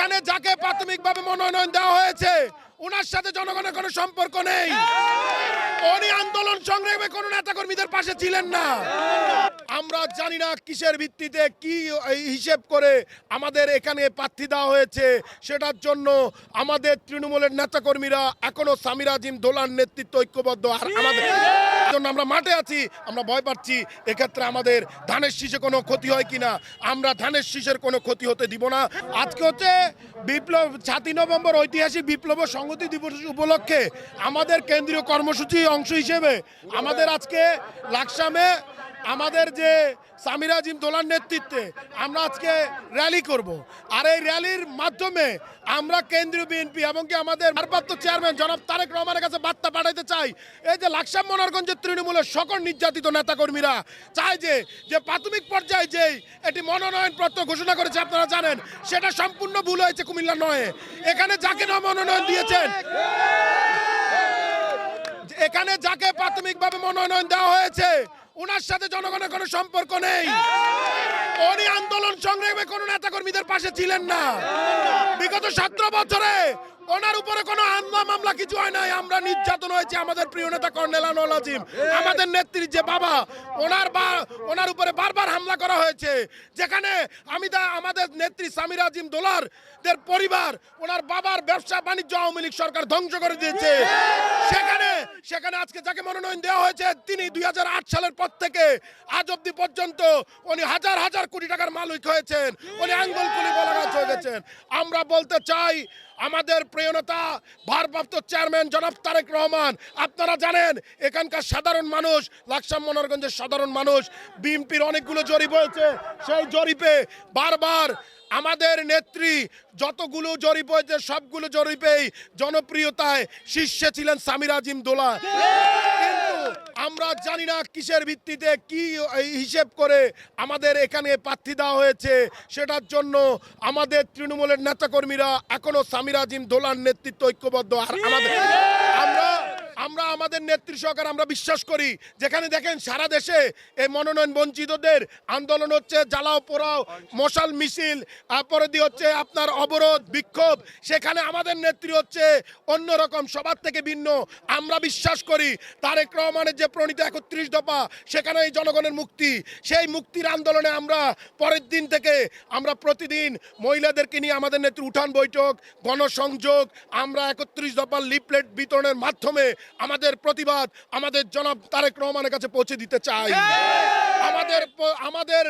এখানে যাকে প্রাথমিকভাবে মনোনয়ন দেওয়া হয়েছে ওনার সাথে জনগণের কোনো সম্পর্ক নেই। উনি আন্দোলন সংগ্রামে কোনো নেতাকর্মীদের পাশে ছিলেন না। আমরা জানি না কিসের ভিত্তিতে কি হিসেব করে আমাদের এখানে প্রার্থী দেওয়া হয়েছে। সেটার জন্য আমাদের তৃণমূলের নেতাকর্মীরা এখনও সামির আজিম দোলার নেতৃত্ব ঐক্যবদ্ধ। আর আমাদের জন্য আমরা মাঠে আছি, আমরা ভয় পাচ্ছি। এক্ষেত্রে আমাদের ধানের শীষে কোনো ক্ষতি হয় কিনা? আমরা ধানের শীষের কোনো ক্ষতি হতে দিব না। আজকে হচ্ছে বিপ্লব, সাতই নভেম্বর ঐতিহাসিক বিপ্লব সংহতি দিবস উপলক্ষে আমাদের কেন্দ্রীয় কর্মসূচি অংশ হিসেবে আমাদের আজকে লাকসামে আমাদের যে সামিরা জিম দোলার নেতৃত্বে আমরা আজকে র্যালি করব। আর এই র্যালির মাধ্যমে আমরা কেন্দ্রীয় বিএনপি এবং কি আমাদের ভারপ্রাপ্ত চেয়ারম্যান জনাব তারেক রহমানের কাছে বার্তা পাঠাইতে চাই, এই যে লাকসাম মনোরগঞ্জের তৃণমূলের সকল নির্যাতিত নেতাকর্মীরা চায় যে যে প্রাথমিক পর্যায়ে যেই এটি মনোনয়ন পত্র ঘোষণা করেছে, আপনারা জানেন, সেটা সম্পূর্ণ ভুল হয়েছে কুমিল্লা নয়। এখানে যাকে না মনোনয়ন দিয়েছেন, এখানে যাকে প্রাথমিকভাবে মনোনয়ন দেওয়া হয়েছে ওনার সাথে জনগণের কোনো সম্পর্ক নেই। উনি আন্দোলন সংগ্রামে কোনো নেতাকর্মীদের পাশে ছিলেন না। বিগত সতেরো বছরে ওনার উপরে কোনো হামলা মামলা কিছু হয় নাই। আমরা নির্যাতন হয়েছি আমাদের প্রিয় নেতা কর্নেল আনোয়ার আজিম। আমাদের নেত্রীর যে বাবা ওনার বা ওনার উপরে বারবার হামলা করা হয়েছে। যেখানে আমি দা, আমাদের নেত্রী সামির আজিম দোলার দের পরিবার, ওনার বাবার ব্যবসা বাণিজ্য আওয়ামী লীগ সরকার ধ্বংস করে দিয়েছে। সেখানে সেখানে আজকে যাকে মনোনয়ন দেওয়া হয়েছে, তিনি দুই সালের পর থেকে আজ অব্দি পর্যন্ত উনি হাজার হাজার কোটি টাকার মালিক হয়েছেন। উনি আঙ্গুল কুলি বলাগাছ হয়ে গেছেন। আমরা বলতে চাই, আমাদের প্রিয়নতা ভারপ্রাপ্ত চেয়ারম্যান জনাব তারেক রহমান, আপনারা জানেন, এখানকার সাধারণ মানুষ, লাকসাম মনোরগঞ্জের সাধারণ মানুষ, বিএনপির অনেকগুলো জরিপ হয়েছে। সেই জরিপে বারবার আমাদের নেত্রী যতগুলো জরিপ হয়েছে, সবগুলো জরিপেই জনপ্রিয়তায় শীর্ষে ছিলেন সামির আজিম দোলা আমরা জানি না কিসের ভিত্তিতে কি হিসেব করে আমাদের এখানে প্রার্থী দেওয়া হয়েছে। সেটার জন্য আমাদের তৃণমূলের নেতাকর্মীরা এখনও সামির আজিম দোলার নেতৃত্ব ঐক্যবদ্ধ। আর আমাদের আমরা আমাদের নেত্রী সহকারে আমরা বিশ্বাস করি। যেখানে দেখেন সারা দেশে এই মনোনয়ন বঞ্চিতদের আন্দোলন হচ্ছে জ্বালাও পোড়াও, মশাল মিছিল, তারপরে দিয়ে হচ্ছে আপনার অবরোধ, বিক্ষোভ। সেখানে আমাদের নেত্রী হচ্ছে অন্যরকম, সবার থেকে ভিন্ন। আমরা বিশ্বাস করি তারেক রহমানের যে প্রণীত একত্রিশ দফা, সেখানে এই জনগণের মুক্তি। সেই মুক্তির আন্দোলনে আমরা পরের দিন থেকে আমরা প্রতিদিন মহিলাদেরকে নিয়ে আমাদের নেত্রী উঠান বৈঠক, গণসংযোগ, আমরা একত্রিশ দফার লিফলেট বিতরণের মাধ্যমে আমাদের প্রতিবাদ আমাদের জনাব তারেক রহমানের কাছে পৌঁছে দিতে চাই। আমাদের আমাদের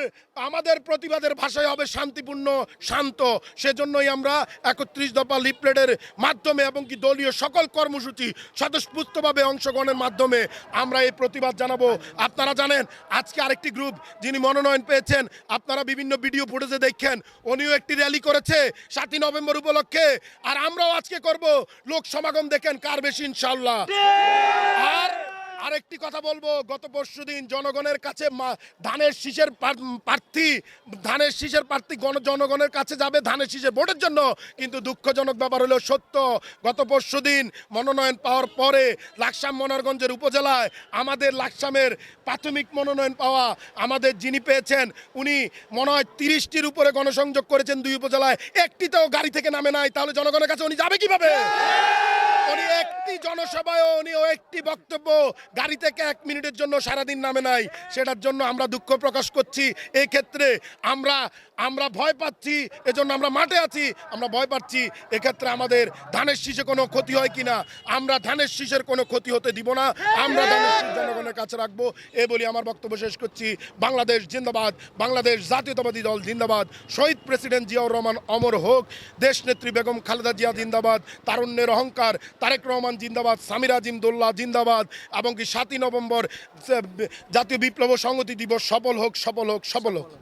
আমাদের প্রতিবাদের ভাষায় হবে শান্তিপূর্ণ, শান্ত। সেজন্যই আমরা একত্রিশ দফা লিফলেটের মাধ্যমে এবং কি দলীয় সকল কর্মসূচি স্বতঃস্ফূর্তভাবে অংশগ্রহণের মাধ্যমে আমরা এই প্রতিবাদ জানাব। আপনারা জানেন, আজকে আরেকটি গ্রুপ যিনি মনোনয়ন পেয়েছেন, আপনারা বিভিন্ন ভিডিও ফুটেজে দেখেন, উনিও একটি র্যালি করেছে সাতই নভেম্বর উপলক্ষে। আর আমরাও আজকে করব। লোক সমাগম দেখেন কার বেশি ইনশাল্লাহ আর আরেকটি কথা বলব। গত পরশু দিন জনগণের কাছে ধানের শীষের প্রার্থী ধানের শীষের প্রার্থী গণ জনগণের কাছে যাবে ধানের শীষের ভোটের জন্য। কিন্তু দুঃখজনক ব্যাপার হলো সত্য গত পরশু দিন মনোনয়ন পাওয়ার পরে লাকসাম মনোরগঞ্জের উপজেলায় আমাদের লাকসামের প্রাথমিক মনোনয়ন পাওয়া আমাদের যিনি পেয়েছেন উনি মনে হয় তিরিশটির উপরে গণসংযোগ করেছেন দুই উপজেলায়। একটিতেও গাড়ি থেকে নামে নাই তাহলে জনগণের কাছে উনি যাবে কীভাবে? উনি একটি জনসভায় উনি ও একটি বক্তব্য, গাড়ি থেকে এক মিনিটের জন্য সারাদিন নামে নাই, সেটার জন্য আমরা দুঃখ প্রকাশ করছি। এই ক্ষেত্রে আমরা আমরা ভয় পাচ্ছি, এজন্য আমরা মাঠে আছি, আমরা ভয় পাচ্ছি, এক্ষেত্রে আমাদের ধানের শীষে কোনো ক্ষতি হয় কিনা, আমরা ধানের শীষের কোনো ক্ষতি হতে দিব না, আমরা ধানের শীষ জনগণের কাছে রাখব, এ বলি আমার বক্তব্য শেষ করছি। বাংলাদেশ জিন্দাবাদ, বাংলাদেশ জাতীয়তাবাদী দল জিন্দাবাদ, শহীদ প্রেসিডেন্ট জিয়াউর রহমান অমর হোক দেশ নেত্রী বেগম খালেদা জিয়া জিন্দাবাদ, তারুণ্যের অহংকার, তারেক রহমান জিন্দাবাদ, সামির দোল্লা জিন্দাবাদ এবং কি সাতই নভেম্বর জাতীয় বিপ্লব সংহতি দিবস সফল হোক সফল হোক সফল হোক।